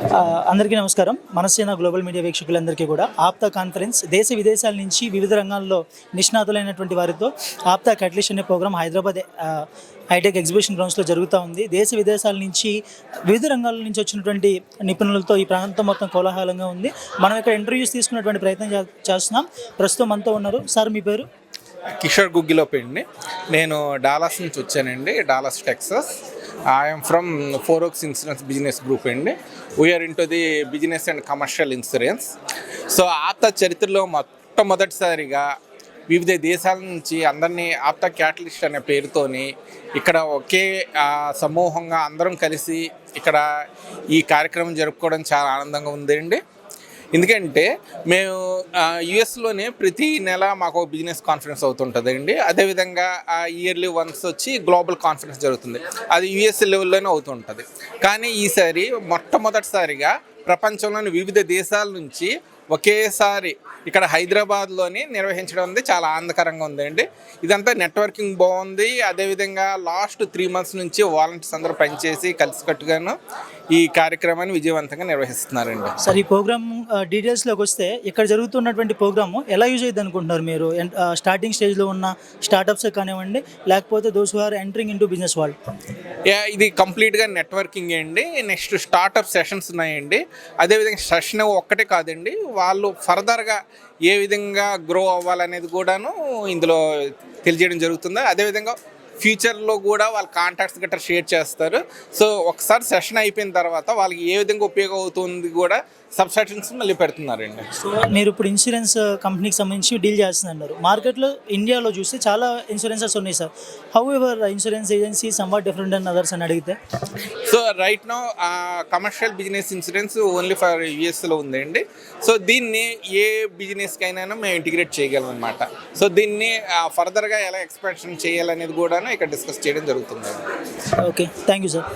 అందరికీ నమస్కారం. Manasena global media వీక్షకులందరికీ కూడా ఆప్తా కాన్ఫరెన్స్ దేశ విదేశాల నుంచి వివిధ రంగాల్లో నిష్ణాతులైనటువంటి వారితో ఆప్తా కట్లిష్ అనే ప్రోగ్రాం హైదరాబాద్ హైటెక్ ఎగ్జిబిషన్ గ్రౌండ్స్లో జరుగుతూ ఉంది. దేశ విదేశాల నుంచి వివిధ రంగాల నుంచి వచ్చినటువంటి నిపుణులతో ఈ ప్రాంతం మొత్తం కోలాహలంగా ఉంది. మనం ఇక్కడ ఇంటర్వ్యూస్ తీసుకున్నటువంటి ప్రయత్నం చేస్తున్నాం. ప్రస్తుతం మనతో ఉన్నారు. సార్ మీ పేరు? కిషోర్ గుగ్గిలోపేండి నేను డాలాస్ నుంచి వచ్చానండి Dallas Texas. I'm from four oaks insurance business group అండి we're into the business and commercial insurance so APTA చరిత్రలో మొట్టమొదటిసారిగా వివిధ దేశాల నుంచి అందరినీ ఆప్త క్యాటలిస్ట్ అనే పేరుతోని ఇక్కడ ఒకే సమూహంగా అందరం కలిసి ఇక్కడ ఈ కార్యక్రమం జరుపుకోవడం చాలా ఆనందంగా ఉందండి. ఎందుకంటే మేము యుఎస్లోనే ప్రతి నెల మాకు బిజినెస్ కాన్ఫరెన్స్ అవుతుంటుందండి. అదేవిధంగా ఇయర్లీ వన్స్ వచ్చి గ్లోబల్ కాన్ఫరెన్స్ జరుగుతుంది. అది యుఎస్ లెవెల్లోనే అవుతుంటుంది. కానీ ఈసారి మొట్టమొదటిసారిగా ప్రపంచంలోని వివిధ దేశాల నుంచి ఒకేసారి ఇక్కడ హైదరాబాద్లోని నిర్వహించడం ఉంది. చాలా ఆనందకరంగా ఉందండి. ఇదంతా నెట్వర్కింగ్ బాగుంది. అదేవిధంగా లాస్ట్ త్రీ మంత్స్ నుంచి వాలంటీర్స్ అందరూ పనిచేసి కలిసికట్టుగాను ఈ కార్యక్రమాన్ని విజయవంతంగా నిర్వహిస్తున్నారండి. సార్ ఈ ప్రోగ్రామ్ డీటెయిల్స్లోకి వస్తే ఇక్కడ జరుగుతున్నటువంటి ప్రోగ్రాము ఎలా యూజ్ అయ్యింది అనుకుంటున్నారు మీరు? స్టార్టింగ్ స్టేజ్లో ఉన్న స్టార్టప్స్ కానివ్వండి లేకపోతే those are entering into business ya, ఇది కంప్లీట్గా నెట్వర్కింగ్ అండి. నెక్స్ట్ స్టార్టప్ సెషన్స్ ఉన్నాయండి. అదేవిధంగా సెషన్ ఒక్కటే కాదండి. వాళ్ళు ఫర్దర్గా ఏ విధంగా గ్రో అవ్వాలనేది కూడాను ఇందులో తెలియజేయడం జరుగుతుంది? అదేవిధంగా ఫ్యూచర్లో కూడా వాళ్ళ కాంటాక్ట్స్ గట్రా షేర్ చేస్తారు. సో ఒకసారి సెషన్ అయిపోయిన తర్వాత వాళ్ళకి ఏ విధంగా ఉపయోగం అవుతుంది కూడా సబ్స్టాక్షన్స్ మళ్ళీ పెడుతున్నారండి. సో మీరు ఇప్పుడు ఇన్సూరెన్స్ కంపెనీకి సంబంధించి డీల్ చేస్తున్నారు. మార్కెట్లో ఇండియాలో చూస్తే చాలా ఇన్సూరెన్సెస్ ఉన్నాయి sir. However insurance agency somewhat different and others అని అడిగితే? So right no commercial business insurance only for యూఎస్లో ఉందండి. సో దీన్ని ఏ బిజినెస్కైనా మేము ఇంటిగ్రేట్ చేయగలం అనమాట సో దీన్ని ఫర్దర్గా ఎలా ఎక్స్పాన్షన్ చేయాలనేది కూడా ఇక్కడ డిస్కస్ చేయడం జరుగుతుంది. Okay thank you sir.